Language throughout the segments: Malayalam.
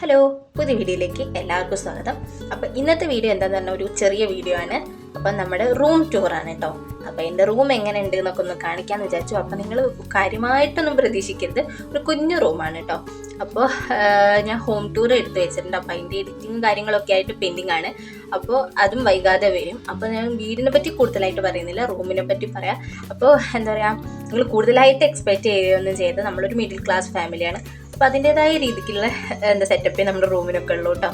ഹലോ പുതിയ വീഡിയോയിലേക്ക് എല്ലാവർക്കും സ്വാഗതം. അപ്പോൾ ഇന്നത്തെ വീഡിയോ എന്താന്ന് പറഞ്ഞാൽ ഒരു ചെറിയ വീഡിയോ ആണ്. അപ്പം നമ്മുടെ റൂം ടൂർ ആണ് കേട്ടോ അപ്പോൾ എന്റെ റൂം എങ്ങനെ ഉണ്ട് എന്നൊക്കെ ഒന്ന് കാണിക്കാമെന്ന് വിചാരിച്ചു. അപ്പോൾ നിങ്ങൾ കാര്യമായിട്ടൊന്നും പ്രതീക്ഷിക്കരുത്. ഒരു കുഞ്ഞു റൂമാണ് കേട്ടോ അപ്പോൾ ഞാൻ ഹോം ടൂർ എടുത്ത് വെച്ചിട്ടുണ്ട്. അപ്പോൾ അതിന്റെ എഡിറ്റിങ്ങും കാര്യങ്ങളൊക്കെ ആയിട്ട് പെൻഡിങ് ആണ്. അപ്പോൾ അതും വൈകാതെ വരും. അപ്പോൾ ഞാൻ വീടിനെ പറ്റി കൂടുതലായിട്ട് പറയുന്നില്ല. റൂമിനെ പറ്റി പറയാം. അപ്പോൾ എന്താ പറയുക നിങ്ങൾ കൂടുതലായിട്ട് എക്സ്പെക്റ്റ് ചെയ്യുകയൊന്നും ചെയ്ത് നമ്മളൊരു മിഡിൽ ക്ലാസ് ഫാമിലിയാണ് അപ്പോൾ അതിന്റെതായ രീതിക്കുള്ള എന്താ സെറ്റപ്പ് നമ്മുടെ റൂമിനൊക്കെ ഉള്ളൂ കേട്ടോ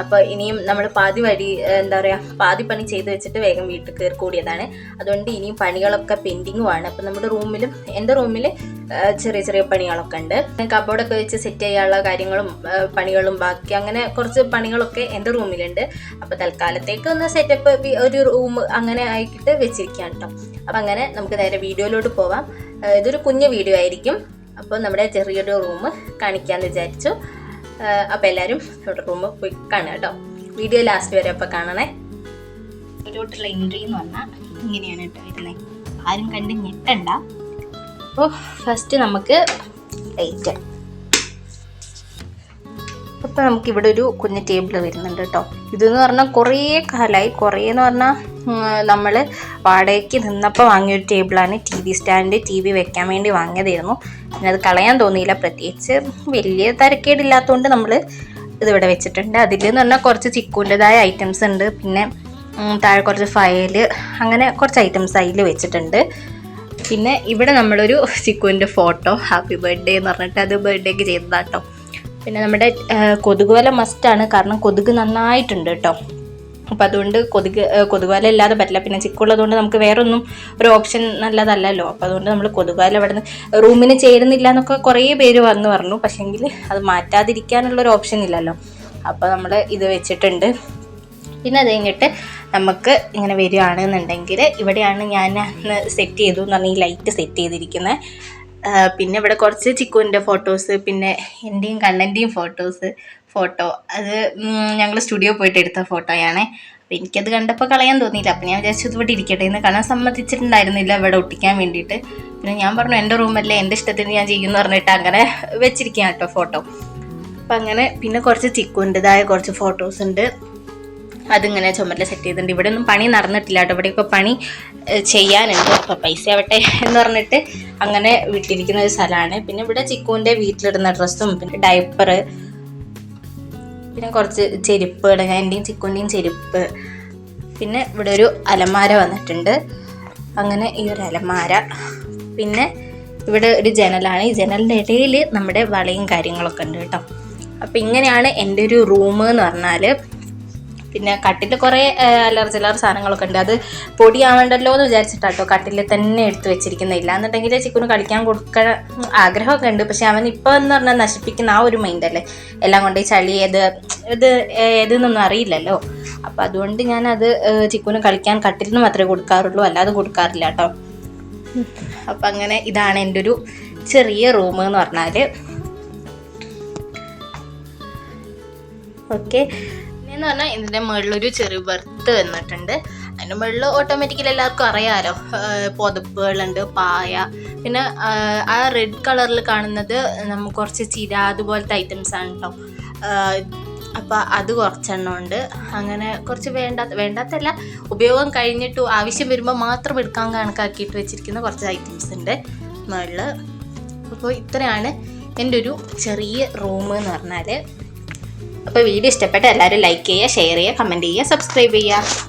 അപ്പോൾ ഇനിയും നമ്മൾ പാതി വഴി എന്താ പറയുക പാതി പണി ചെയ്ത് വെച്ചിട്ട് വേഗം വീട്ടിൽ കയറി കൂടിയതാണ്. അതുകൊണ്ട് ഇനിയും പണികളൊക്കെ പെൻഡിങ്ങുമാണ് അപ്പോൾ നമ്മുടെ റൂമിലും എന്റെ റൂമിൽ ചെറിയ ചെറിയ പണികളൊക്കെ ഉണ്ട്. കബോർഡൊക്കെ വെച്ച് സെറ്റ് ചെയ്യാനുള്ള കാര്യങ്ങളും പണികളും ബാക്കി അങ്ങനെ കുറച്ച് പണികളൊക്കെ എന്റെ റൂമിലുണ്ട് അപ്പോൾ തൽക്കാലത്തേക്ക് ഒന്ന് സെറ്റപ്പ് ഒരു റൂം അങ്ങനെ ആയിട്ട് വെച്ചിരിക്കുകയാണ് കേട്ടോ അപ്പോൾ അങ്ങനെ നമുക്ക് നേരെ വീഡിയോയിലോട്ട് പോവാം. ഇതൊരു കുഞ്ഞു വീഡിയോ ആയിരിക്കും. അപ്പോൾ നമ്മുടെ ചെറിയൊരു റൂം കാണിക്കാമെന്ന് വിചാരിച്ചു. അപ്പോൾ എല്ലാവരും നമ്മുടെ റൂം പോയി കാണുക കേട്ടോ. വീഡിയോ ലാസ്റ്റ് വരെ അപ്പോൾ കാണണേ. ഒരു എൻട്രി എന്ന് പറഞ്ഞാൽ ഇങ്ങനെയാണ് കേട്ടോ വരുന്നത് ആരും കണ്ട് ഞെട്ടണ്ട. അപ്പോൾ ഫസ്റ്റ് നമുക്ക് ലൈറ്റ് അപ്പോൾ നമുക്ക് ഇവിടെ ഒരു കുഞ്ഞ് ടേബിൾ വരുന്നുണ്ട് കേട്ടോ. ഇതെന്ന് പറഞ്ഞാൽ കുറേ കാലമായി കുറേ എന്ന് പറഞ്ഞാൽ നമ്മൾ വാടകയ്ക്ക് നിന്നപ്പോൾ വാങ്ങിയൊരു ടേബിളാണ്. T V stand T V വെക്കാൻ വേണ്ടി വാങ്ങിയതായിരുന്നു. പിന്നെ അത് കളയാൻ തോന്നിയില്ല. പ്രത്യേകിച്ച് വലിയ തരക്കേടില്ലാത്തതുകൊണ്ട് നമ്മൾ ഇതിവിടെ വെച്ചിട്ടുണ്ട്. അതിൽ എന്ന് പറഞ്ഞാൽ കുറച്ച് ചിക്കൂന്റെതായ ഐറ്റംസ് ഉണ്ട്. പിന്നെ താഴെ കുറച്ച് ഫയൽ അങ്ങനെ കുറച്ച് ഐറ്റംസ് അതിൽ വെച്ചിട്ടുണ്ട്. പിന്നെ ഇവിടെ നമ്മളൊരു ചിക്കുവിന്റെ ഫോട്ടോ ഹാപ്പി ബർത്ത്ഡേ എന്ന് പറഞ്ഞിട്ട് അത് ബർത്ത്ഡേക്ക് ചെയ്തതാട്ടോ. പിന്നെ നമ്മുടെ കൊതുക് വല മസ്റ്റാണ് കാരണം കൊതുക് നന്നായിട്ടുണ്ട് കേട്ടോ അപ്പം അതുകൊണ്ട് കൊതുക് കൊതുകുവല കൊതുക് ഇല്ലാതെ പറ്റില്ല. പിന്നെ ചിക്കുള്ളതുകൊണ്ട് നമുക്ക് വേറെ ഒന്നും ഒരു ഓപ്ഷൻ നല്ലതല്ലല്ലോ. അപ്പം അതുകൊണ്ട് നമ്മൾ കൊതുകുവല അവിടെ നിന്ന് റൂമിന് ചേരുന്നില്ല എന്നൊക്കെ കുറേ പേര് വന്ന് പറഞ്ഞു. പക്ഷേങ്കിൽ അത് മാറ്റാതിരിക്കാനുള്ള ഒരു ഓപ്ഷൻ ഇല്ലല്ലോ. അപ്പോൾ നമ്മൾ ഇത് വെച്ചിട്ടുണ്ട്. പിന്നെ അത് കഴിഞ്ഞിട്ട് നമുക്ക് ഇങ്ങനെ വരികയാണെന്നുണ്ടെങ്കിൽ ഇവിടെയാണ് ഞാൻ സെറ്റ് ചെയ്തു എന്ന് പറഞ്ഞാൽ ഈ ലൈറ്റ് സെറ്റ് ചെയ്തിരിക്കുന്നത് പിന്നെ ഇവിടെ കുറച്ച് ചിക്കുവിന്റെ ഫോട്ടോസ് പിന്നെ എന്റെയും കണ്ണന്റെയും ഫോട്ടോസ് ഫോട്ടോ അത് ഞങ്ങൾ സ്റ്റുഡിയോ പോയിട്ട് എടുത്ത ഫോട്ടോയാണ് അപ്പം എനിക്കത് കണ്ടപ്പോൾ കളയാൻ തോന്നിയില്ല. അപ്പം ഞാൻ വിചാരിച്ചു ഇവിടെ ഇരിക്കട്ടെ എന്ന്. കാണാൻ സമ്മതിച്ചിട്ടുണ്ടായിരുന്നില്ല ഇവിടെ ഒട്ടിക്കാൻ വേണ്ടിയിട്ട്. പിന്നെ ഞാൻ പറഞ്ഞു എന്റെ റൂമല്ലേ എന്റെ ഇഷ്ടത്തിന് ഞാൻ ചെയ്യുമെന്ന് പറഞ്ഞിട്ട് അങ്ങനെ വെച്ചിരിക്കുക കേട്ടോ ഫോട്ടോ അപ്പം അങ്ങനെ പിന്നെ കുറച്ച് ചിക്കുന്റെതായ കുറച്ച് ഫോട്ടോസ് ഉണ്ട്. അതിങ്ങനെ ചുമരിൽ സെറ്റ് ചെയ്തിട്ടുണ്ട്. ഇവിടെ ഒന്നും പണി നടന്നിട്ടില്ല കേട്ടോ. ഇവിടെയൊക്കെ പണി ചെയ്യാനുണ്ട്. അപ്പോൾ പൈസ ആവട്ടെ എന്ന് പറഞ്ഞിട്ട് അങ്ങനെ വിട്ടിരിക്കുന്ന ഒരു സ്ഥലമാണ്. പിന്നെ ഇവിടെ ചിക്കുവിന്റെ വീട്ടിലിടുന്ന ഡ്രസ്സും പിന്നെ ഡയപ്പർ പിന്നെ കുറച്ച് ചെരുപ്പുകൾ എന്റെയും ചിക്കുവിന്റെയും ചെരുപ്പ്. പിന്നെ ഇവിടെ ഒരു അലമാര വന്നിട്ടുണ്ട്. അങ്ങനെ ഈ ഒരു അലമാര. പിന്നെ ഇവിടെ ഒരു ജനലാണ്. ഈ ജനലിന്റെ ഇടയിൽ നമ്മുടെ വളയും കാര്യങ്ങളൊക്കെ ഉണ്ട് കേട്ടോ. അപ്പോൾ ഇങ്ങനെയാണ് എന്റെ ഒരു റൂം എന്ന് പറഞ്ഞാൽ പിന്നെ കട്ടിൽ കുറേ അലർജി അലർജി സാധനങ്ങളൊക്കെ ഉണ്ട്. അത് പൊടിയാവണ്ടല്ലോ എന്ന് വിചാരിച്ചിട്ടാട്ടോ കട്ടിൽ തന്നെ എടുത്ത് വെച്ചിരിക്കുന്നില്ല എന്നുണ്ടെങ്കിൽ ചിക്കുന് കളിക്കാൻ കൊടുക്കാൻ ആഗ്രഹമൊക്കെ ഉണ്ട്. പക്ഷെ അവൻ ഇപ്പോൾ എന്ന് പറഞ്ഞാൽ നശിപ്പിക്കുന്ന ആ ഒരു മൈൻഡല്ലേ എല്ലാം കൊണ്ട് ചളി ഏത് ഇത് ഏതെന്നൊന്നും അറിയില്ലല്ലോ. അപ്പം അതുകൊണ്ട് ഞാൻ അത് ചിക്കുന് കളിക്കാൻ കട്ടിൽ നിന്ന് മാത്രമേ കൊടുക്കാറുള്ളൂ. അല്ലാതെ കൊടുക്കാറില്ല കേട്ടോ അപ്പം അങ്ങനെ ഇതാണ് എന്റെ ഒരു ചെറിയ റൂം എന്ന് പറഞ്ഞാൽ ഓക്കെ. പിന്നെന്ന് പറഞ്ഞാൽ ഇതിന്റെ മുകളിലൊരു ചെറിയ ബർത്ത് വന്നിട്ടുണ്ട്. അതിന്റെ മുകളിൽ ഓട്ടോമാറ്റിക്കലി എല്ലാവർക്കും അറിയാമല്ലോ പുതപ്പുകളുണ്ട് പായ. പിന്നെ ആ റെഡ് കളറിൽ കാണുന്നത് നമുക്ക് കുറച്ച് ചിര അതുപോലത്തെ ഐറ്റംസ് ആണ് കേട്ടോ അപ്പോൾ അത് കുറച്ചെണ്ണം ഉണ്ട്. അങ്ങനെ കുറച്ച് വേണ്ടാത്ത വേണ്ടാത്തല്ല ഉപയോഗം കഴിഞ്ഞിട്ട് ആവശ്യം വരുമ്പോൾ മാത്രം എടുക്കാൻ കണക്കാക്കിയിട്ട് വെച്ചിരിക്കുന്ന കുറച്ച് ഐറ്റംസ് ഉണ്ട് മുകളിൽ അപ്പോൾ ഇത്രയാണ് എന്റെ ഒരു ചെറിയ റൂം എന്ന് പറഞ്ഞാൽ അപ്പോൾ വീഡിയോ ഇഷ്ടപ്പെട്ട എല്ലാവരും ലൈക്ക് ചെയ്യുക ഷെയർ ചെയ്യുക കമന്റ് ചെയ്യുക സബ്സ്ക്രൈബ് ചെയ്യുക.